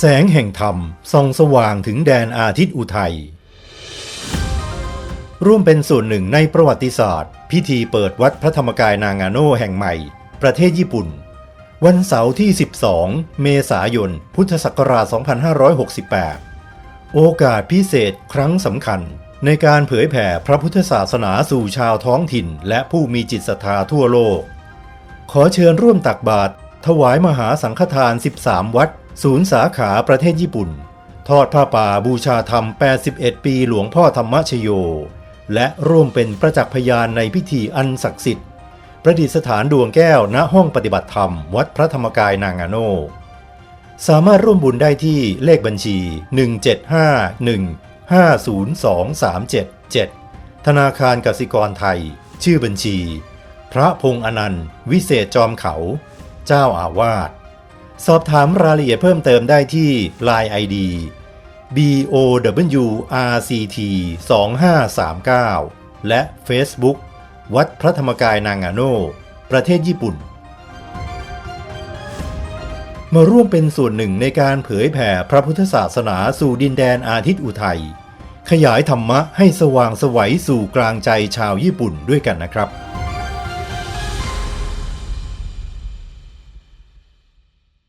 แสงแห่งธรรมส่องสว่างถึงแดนอาทิตย์อุทัย ร่วมเป็นส่วนหนึ่งในประวัติศาสตร์ พิธีเปิดวัดพระธรรมกายนางาโนแห่งใหม่ ประเทศญี่ปุ่น วันเสาร์ที่ 12 เมษายน พุทธศักราช 2568 โอกาสพิเศษครั้งสำคัญ ในการเผยแผ่พระพุทธศาสนาสู่ชาวท้องถิ่น และผู้มีจิตศรัทธาทั่วโลก ขอเชิญร่วมตักบาตรถวายมหาสังฆทาน 13 วัด ศูนย์สาขาประเทศญี่ปุ่น ทอดผ้าป่าบูชาธรรม 81 ปีหลวงพ่อธรรมชโย และร่วมเป็นประจักษ์พยานในพิธีอันศักดิ์สิทธิ์ ประดิษฐานดวงแก้วณห้องปฏิบัติธรรม วัดพระธรรมกายนางาโน สามารถร่วมบุญได้ที่เลขบัญชี 1751502377ธนาคารกสิกรไทย ชื่อบัญชี พระพงษ์อนันต์ วิเศษจอมเขา เจ้าอาวาส สอบถามรายละเอียดเพิ่มเติมได้ที่ Line ID BOWRCT 2539และ Facebook วัดพระธรรมกายนางาโน ประเทศญี่ปุ่น มาร่วมเป็นส่วนหนึ่งในการเผยแผ่พระพุทธศาสนาสู่ดินแดนอาทิตย์อุทัย ขยายธรรมะให้สว่างสวัยสู่กลางใจชาวญี่ปุ่นด้วยกันนะครับ